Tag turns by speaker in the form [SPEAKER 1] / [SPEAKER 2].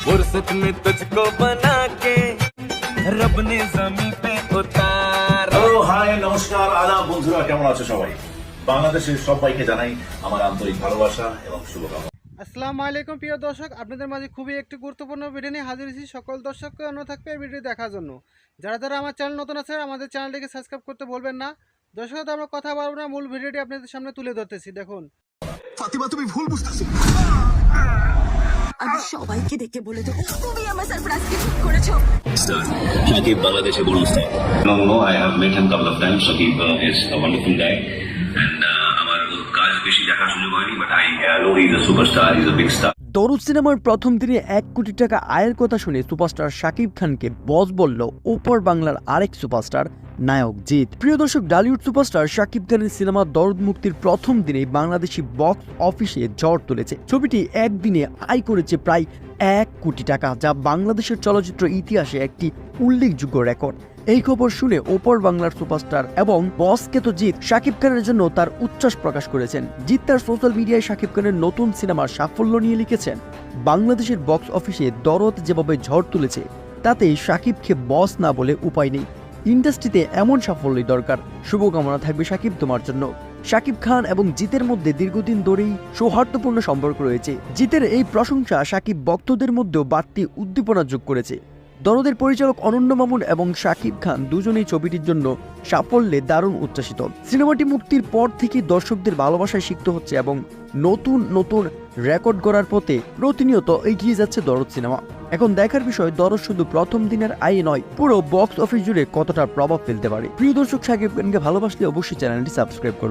[SPEAKER 1] फुर्सत में तुझको बना के रब ने जमी पे उतारा
[SPEAKER 2] হ্যালো হাই নমস্কার আদাব বন্ধুরা কেমন আছো সবাই বাংলাদেশের সবাইকে জানাই আমার আন্তরিক ভালোবাসা এবং শুভকামনা
[SPEAKER 3] আসসালামু আলাইকুম প্রিয় দর্শক আপনাদের মাঝে খুবই একটি গুরুত্বপূর্ণ ভিডিও নিয়ে হাজির হয়েছি সকল দর্শককে অনুরোধ থাকবে এই ভিডিও দেখার জন্য যারা যারা আমার চ্যানেল নতুন আছে আমাদের চ্যানেলটিকে সাবস্ক্রাইব করতে বলবেন না দর্শক তো আমরা কথা বলবো না মূল ভিডিওটি আপনাদের সামনে তুলে ধরতেছি দেখুন
[SPEAKER 4] ফাতিমা তুমি ভুল বুঝতেছো
[SPEAKER 5] আমি সবাইকে ডেকে বলে দেবো তুমি আমার সারপ্রাইজকে ঠিক করেছ
[SPEAKER 6] a born star. No, no, no. I have met him couple of times. Shakib uh, is a wonderful guy. Uh, আমার কাজ বেশি দেখার সুযোগ হয়নি but I know he is a superstar is a big star
[SPEAKER 7] দরুদ সিনেমার প্রথম দিনে এক কোটি টাকা আয়ের কথা শুনে সুপারস্টার শাকিব খানকে বস বলল ওপর বাংলার আরেক সুপারস্টার নায়ক, জিৎ। প্রিয় দর্শক, ডালিউড সুপারস্টার শাকিব খানের সিনেমা দরদ মুক্তির প্রথম দিনে বাংলাদেশি বক্স অফিসে ঝড় তুলেছে। ছবিটি একদিনে আয় করেছে প্রায় এক কোটি টাকা, যা বাংলাদেশের চলচ্চিত্র ইতিহাসে একটি উল্লেখযোগ্য রেকর্ড। এই খবর শুনে ওপর বাংলার সুপারস্টার এবং বস কেতো জিৎ শাকিব খানের জন্য তার উচ্ছ্বাস প্রকাশ করেছেন। জিৎ তার সোশ্যাল মিডিয়ায় শাকিব খানের নতুন সিনেমার সাফল্য নিয়ে লিখেছেন, বাংলাদেশের বক্স অফিসে দরদ যেভাবে ঝড় তুলেছে, তাতে শাকিবকে বস না বলে উপায় নেই। ইন্ডাস্ট্রিতে এমন সাফল্যই দরকার। শুভকামনা থাকবে সাকিব তোমার জন্য। শাকিব খান এবং জিতের মধ্যে দীর্ঘদিন ধরেই সৌহার্দ্যপূর্ণ সম্পর্ক রয়েছে। জিতের এই প্রশংসা সাকিব ভক্তদের মধ্যেও বাড়তি উদ্দীপনা যোগ করেছে। দরদের পরিচালক অনন্য মামুন এবং শাকিব খান দুজনেই ছবিটির জন্য সাফল্যে দারুণ উচ্ছ্বাসিত। সিনেমাটি মুক্তির পর থেকে দর্শকদের ভালোবাসায় সিক্ত হচ্ছে এবং নতুন নতুন রেকর্ড করার পথে প্রতিনিয়ত এগিয়ে যাচ্ছে দরদ সিনেমা। এখন দেখার বিষয় দরজ শুধু প্রথম দিনের আয় নয়, পুরো বক্স অফিস জুড়ে কতটা প্রভাব ফেলতে পারে। প্রিয় দর্শক, সাকিব খানকে ভালোবাসলে অবশ্যই চ্যানেলটি সাবস্ক্রাইব করবে